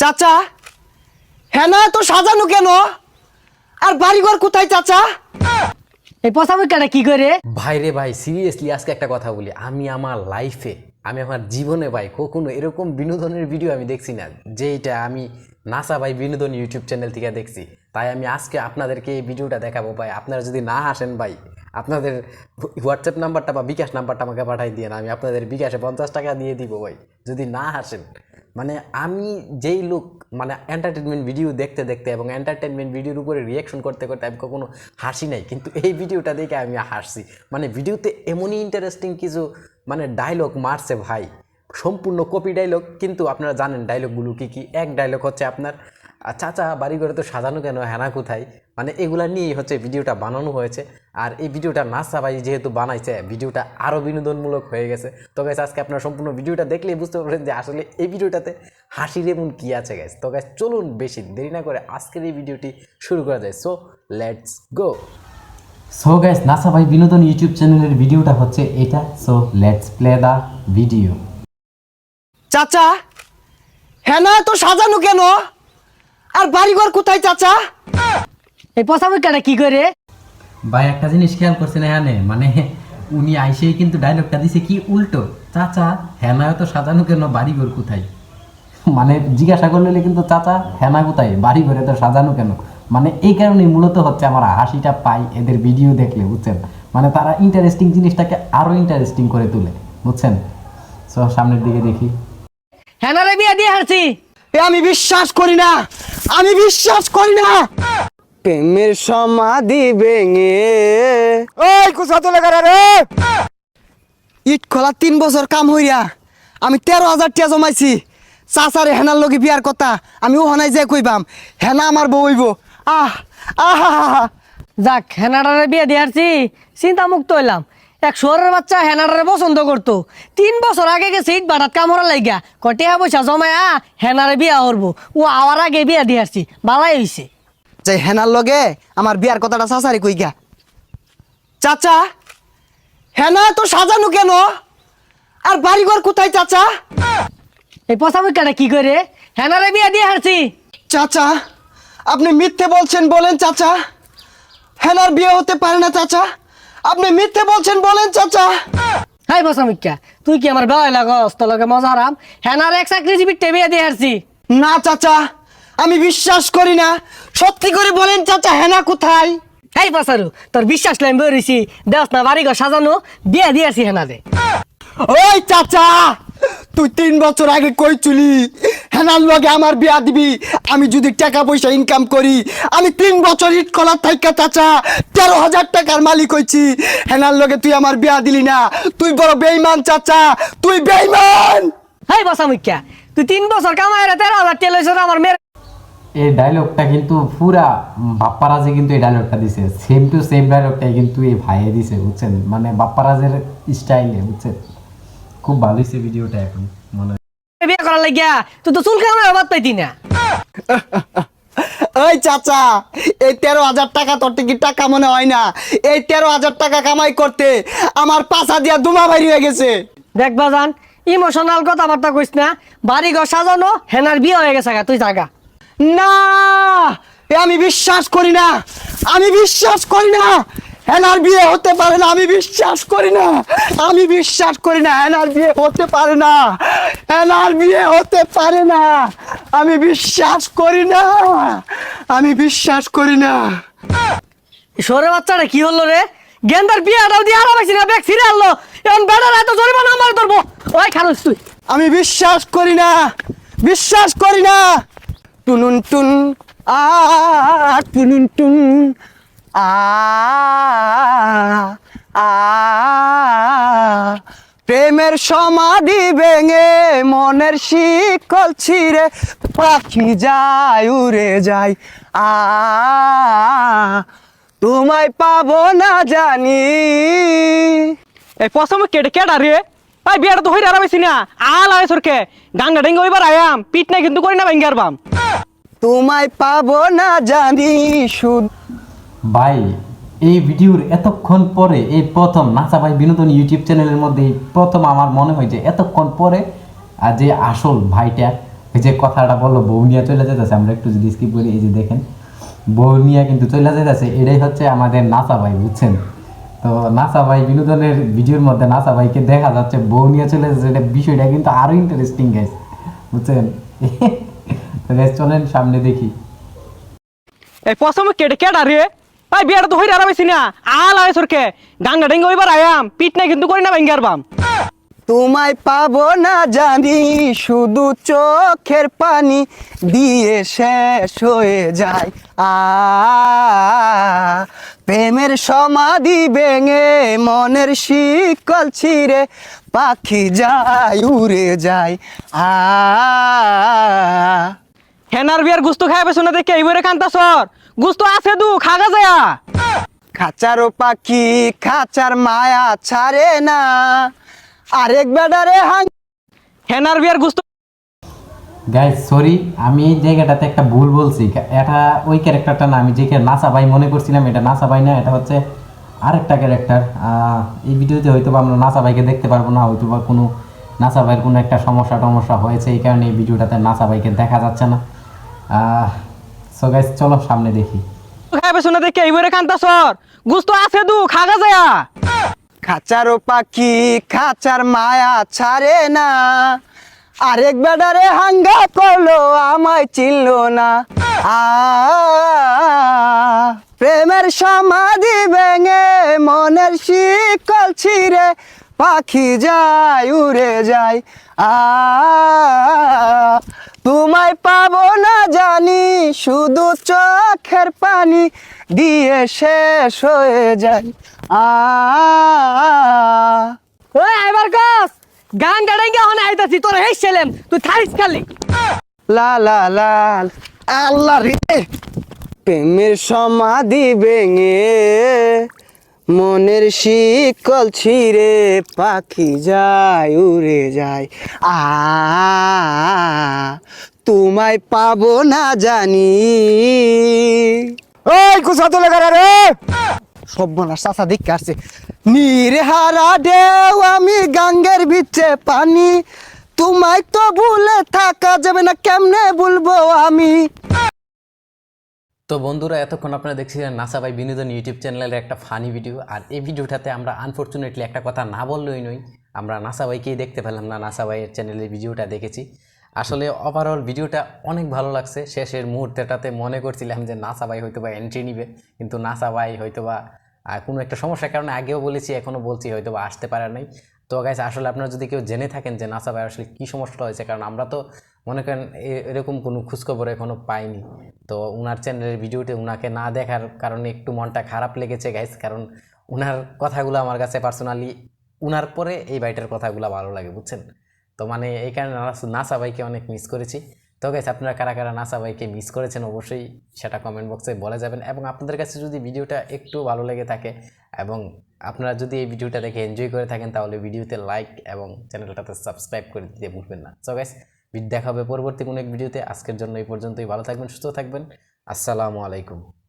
চাচা? হ্যাঁ না তো সাজানো কেন? আর বাড়িঘর কোথায়, চাচা? এই পচামুখাটা কি করে? ভাই রে ভাই সিরিয়াসলি আজকে একটা কথা বলি। আমি আমার লাইফে আমি আমার জীবনে ভাই, কখনো এরকম বিনোদনের ভিডিও আমি দেখছি না, যেইটা আমি নাসা ভাই বিনোদন ইউটিউব চ্যানেল থেকে দেখছি। তাই আমি আজকে আপনাদেরকে এই ভিডিওটা দেখাবো ভাই। আপনারা যদি না আসেন ভাই, আপনাদের হোয়াটসঅ্যাপ নাম্বারটা বা বিকাশ নাম্বারটা আমাকে পাঠাই দিয়ে আমি আপনাদের বিকাশে পঞ্চাশ টাকা দিয়ে দিব ভাই। যদি না হাসেন মানে আমি যেই লোক মানে এন্টারটেনমেন্ট ভিডিও দেখতে দেখতে এবং এন্টারটেনমেন্ট ভিডিওর উপরে রিয়াকশন করতে করতে আমি কখনো হাসি নাই, কিন্তু এই ভিডিওটা দেখে আমি হাসছি। মানে ভিডিওতে এমনই ইন্টারেস্টিং কিছু মানে ডায়লগ মারছে ভাই। সম্পূর্ণ কপি ডায়লগ কিন্তু আপনারা জানেন ডায়লগগুলো কী কী? এক ডায়লগ হচ্ছে আপনার আহ, চাচা বাড়ি ঘরে তো সাজানো কেন? হেনা কোথায়? মানে এগুলা নিয়েই হচ্ছে ভিডিওটা বানানো হয়েছে। আর এই ভিডিওটা নাসা ভাই যেহেতু বানাইছে ভিডিওটা আরও বিনোদনমূলক হয়ে গেছে। তো গাইস আজকে আপনার সম্পূর্ণ ভিডিওটা দেখলেই বুঝতে পারবেন যে আসলে এই ভিডিওটাতে হাসির এমন কী আছে গাইস তো গাইস চলুন বেশি দেরি না করে আজকের এই ভিডিওটি শুরু করা যায়। So let's go so guys NASA ভাই বিনোদন ইউটিউব চ্যানেলের ভিডিওটা হচ্ছে এটা। So let's play the video চাচা হ্যাঁ না তো সাজানো কেন? আর বাড়িঘর কোথায় চাচা? এই পচামুখাটা কি করে? ভাই একটা জিনিস খেয়াল করছেন এখানে মানে উনি আইসেই কিন্তু ডায়লগটা দিছে কি উল্টো। চাচা হেনায় তো সাজানো কেন বাড়ি ঘর কোথায়? মানে জিজ্ঞাসা করলে কিন্তু চাচা হেনা কোথায়? বাড়ি ঘরে তো সাজানো কেন? মানে এই কারণেই মূলত হচ্ছে আমার হাসিটা পাই এদের ভিডিও দেখলে বুঝছেন? মানে তারা ইন্টারেস্টিং জিনিসটাকে আরও ইন্টারেস্টিং করে তোলে বুঝছেন? সো সামনের দিকে দেখি। হেনারে বিয়া দিয়ে হারছি। এ আমি বিশ্বাস করি না। আমি বিশ্বাস করি না। প্রেমের সমাধি ভেঙে। ওই কুসা তো লেখা রে। ইট খোলা তিন বছর কাম হইয়া আমি তেরো হাজার টিয়া জমাইছি। চাচারে হেনার লগে বিয়ার কথা আমি ওখানায় যাই কইবাম হেনা আমার বউ হইব। আহ আহা যাক হেনাডারে বিয়া দিয়ে চিন্তা মুক্ত হইলাম। এক শহরের বাচ্চা হেনাডারে পছন্দ করতো। তিন বছর আগে গেছে ইট বাটাত কামড়া লাইগা। কটিয়া পয়সা জমায়া হেনারে বিয়া করব। ও আওয়ার আগে বিয়া দিয়ে হারছি বালাই হইছে। যে হেনার লগে আমার বিয়ার কথাটা চাচারি কই গা চাচা হেনা তো সাজানো কেন? আর বাড়িঘর কোথায় চাচা? এই পচামুখাটা কি করে? হেনারে বিয়া দিয়ে হারছি চাচা আপনি মিথ্যে বলছেন বলেন চাচা। হেনার বিয়ে হতে পারে না চাচা। আপনি মিথ্যে বলছেন বলেন চাচা। হাই পচামুখা তুই কি আমার বেলা লাগস তোর লগে মজা হারাম হেনার এক চাকরিজীবী টেবিয়া দিয়ে হারছি না চাচা আমি বিশ্বাস করি না। সত্যি করে বলেন চাচা হেনা কোথায়? এই পাসারু তোর বিশ্বাস লাইন বেরিয়েছি দেখ না বাড়ি ঘর সাজানো বিয়া দিয়ে আসি হেনারে। ওই চাচা তুই তিন বছর আগে কই চুলি? হেনার লগে আমার বিয়া দিবি। আমি যদি টাকা পয়সা ইনকাম করি আমি তিন বছর ইট কলার থাইকা চাচা তেরো হাজার টাকার মালিক হইছি। হেনার লগে তুই আমার বিয়া দিলি না। তুই বড় বেইমান চাচা তুই বেইমান হাই পচামুখা তুই তিন বছর কামাই রে তেরো হাজার তেল হয়েছে আমার মেয়ের। এই ডায়লগটা কিন্তু পুরা বাপ্পারাজে কিন্তু এই ডায়লগটা দিছে। সেম টু সেম ডায়লগটাই কিন্তু এই ভাইয়ে দিছে বুঝছেন? মানে বাপ্পারাজের স্টাইলে বুঝছেন? খুব ভালো হয়েছে ভিডিওটা এখন মনে হয়। বিয়ে করার লাগিয়া তুই তো চুল কামাই বাদ পাইতি না। ওই চাচা এই তেরো হাজার টাকা তোর কি টাকা মনে হয় না। এই তেরো হাজার টাকা কামাই করতে আমার পাশা দিয়া দুমা বাড়ি হয়ে গেছে। দেখ বাজান ইমোশনাল কথাবার্তা কইস না বাড়ি ঘর সাজানো হেনার বিয়ে হয়ে গেছে গা, তুই জাগা। না এ আমি বিশ্বাস করি না আমি বিশ্বাস করি না হেনার বিয়ে হতে পারে না আমি বিশ্বাস করি না। আমি বিশ্বাস করি না হেনার বিয়ে হতে পারে না। হেনার বিয়ে হতে পারে না। আমি বিশ্বাস করি না। আমি বিশ্বাস করি না। সরে বাচ্চাটা কি হলো রে? গেন্দার বিয়াটাও দিয়ে আরাম না? ব্যাগ ছিঁড়ে আনলো। এখন বেড়ার এত জরিমানা আমার ধরবো। ওই খারুস তুই। আমি বিশ্বাস করি না। বিশ্বাস করি না। টুনুন টুন আ টুনুন টুন। প্রেমের সমাধি ভেঙে মনের শিকল ছিঁড়ে পাখি যায়, উড়ে যায়। আ, তোমায় পাবো না জানি। এই পছন্দ কেটে কেডা রে? ভাই বিয়াটা তো হইরে আরামাইছি না আল আয় সরকে। ডাঙ্গা ডেঙ্গা ওইবার আয়াম। পিট না কিন্তু করি না ভেঙ্গে আরবাম তোমায় পাবো না জানি, শুধু ভাই, এই ভিডিওর এতক্ষণ পরে এই প্রথম নাসা ভাই বিনোদন ইউটিউব চ্যানেলের মধ্যে প্রথম আমার মনে হয় যে এতক্ষণ পরে যে আসল ভাইটা, এই যে কথাটা বলল, বউ নিয়ে চলে যেতেছে আমরা একটু যদি স্কিপ করি, এই যে দেখেন, বউ নিয়ে কিন্তু চলে যেতেছে এটাই হচ্ছে আমাদের নাসা ভাই, বুঝছেন? তো নাসা ভাই বিনোদনের ভিডিওর মধ্যে নাসা ভাইকে দেখা যাচ্ছে, বউ নিয়ে চলে যাচ্ছে, এটা বিষয়টা কিন্তু আরও ইন্টারেস্টিং গাইস বুঝছেন? চলেন সামনে দেখি। এই প্রথমে কেটে কেডা রে? ভাই বিয়াটা তো হইরে আরামাইছি না। আল আয় সরকে। গাঙ্গা ডেঙ্গে ওইবার আয়াম পিট না কিন্তু করি না ভাঙ্গার বাম তোমায় পাবো না জানি, শুধু চোখের পানি দিয়ে শেষ হয়ে যায়। আ, প্রেমের সমাধি ভেঙে মনের শিকল ছিঁড়ে পাখি যায়, উড়ে যায়। আ হেনার বিয়ার গুস্ত খাই পেছো না দেখে এইবারে কান্তা সর। গুস্ত আছে দু খাগা যায়া। খাঁচারও পাখি খাঁচার মায়া ছাড়ে না। আরেক বেডারে হাং হেনার বিয়ার গুস্ত গাইজ সরি আমি এই জায়গাটাতে একটা ভুল বলছি। এটা ওই ক্যারেক্টারটা না আমি যে নাসা ভাই মনে করছিলাম এটা নাসা ভাই না এটা হচ্ছে আরেকটা ক্যারেক্টার এই ভিডিওতে হয়তো বা আমরা নাসা ভাইকে দেখতে পারব না হয়তো বা কোনো নাসা ভাইয়ের কোনো একটা সমস্যা টমস্যা হয়েছে এই কারণে এই ভিডিওটাতে নাসা ভাইকে দেখা যাচ্ছে না। সো গাইজ চলো সামনে দেখি। খাই পেছো না দেখে এইবারে কান্তা সর। গুস্ত আছে দু খাগা যায়া। খাঁচারও পাখি খাঁচার মায়া ছাড়ে না। আরেক বেডারে হাঙ্গা করল আমায় চিনলো না। আ প্রেমের সমাধি ভেঙে মনের শিকল ছিঁড়ে পাখি যায় উড়ে যায়। আ তোমায় পাবো না জানি শুধু চোখের পানি দিয়ে শেষ হয়ে যায়। আ ওই আইবার কস গান গাড়াইঙ্গা হনে আইতাছি তোর হেই ছেলেম তুই থাইস খালি। লা লা লা আল্লাহ রে প্রেমের সমাধি ভেঙে মনের শিকল ছিঁড়ে পাখি যায় উড়ে যায়। আ। তোমায় পাবো না জানি। ওই কুসা তো লেখা রে। সব্যনাশ চাষা দেখে আসছে। নিরহারা ঢেউ আমি গাঙ্গের ভিতরে পানি। তোমায় তো ভুলে থাকা যাবে না কেমনে বলব আমি? তো বন্ধুরা এতক্ষণ আপনারা দেখছিলেন নাসা ভাই বিনোদন ইউটিউব চ্যানেলের একটা ফানি ভিডিও। আর এই ভিডিওটাতে আমরা আনফর্চুনেটলি একটা কথা না বললেই নই। আমরা নাসা ভাইকেই দেখতে পেলাম না নাসা ভাইয়ের চ্যানেলের ভিডিওটা দেখেছি। আসলে ওভারঅল ভিডিওটা অনেক ভালো লাগছে। শেষের মুহূর্তেটাতে মনে করছিলাম যে নাসা ভাই হয়তো বা এন্ট্রি নিবে, কিন্তু নাসা ভাই হয়তো বা কোনো একটা সমস্যার কারণে আগেও বলেছি এখনও বলছি হয়তো বা আসতে পারে নাই। তো গাইস আসলে আপনারা যদি কেউ জেনে থাকেন যে নাসা ভাই আসলে কী সমস্যা হয়েছে, কারণ আমরা তো মনে করেন এরকম কোনো খোঁজখবর এখনও পাইনি। তো উনার চ্যানেলের ভিডিওতে উনাকে না দেখার কারণে একটু মনটা খারাপ লেগেছে গাইস কারণ উনার কথাগুলো আমার কাছে পার্সোনালি উনার পরে এই বাইটার কথাগুলো ভালো লাগে, বুঝছেন? তো মানে এই কারণে নাস- ভাইকে অনেক মিস করেছি। তো গাইস আপনারা কারা কারা নাসা ভাইকে মিস করেছেন অবশ্যই সেটা কমেন্ট বক্সে বলে যাবেন এবং আপনাদের কাছে যদি ভিডিওটা একটু ভালো লেগে থাকে এবং আপনারা যদি এই ভিডিওটা দেখে এনজয় করে থাকেন, তাহলে ভিডিওতে লাইক এবং চ্যানেলটাতে সাবস্ক্রাইব করে দিতে ভুলবেন না। সো গাইস দেখা হবে পরবর্তী কোনো এক ভিডিওতে। আজকের জন্য এই পর্যন্তই। ভালো থাকবেন, সুস্থ থাকবেন। আসসালামু আলাইকুম।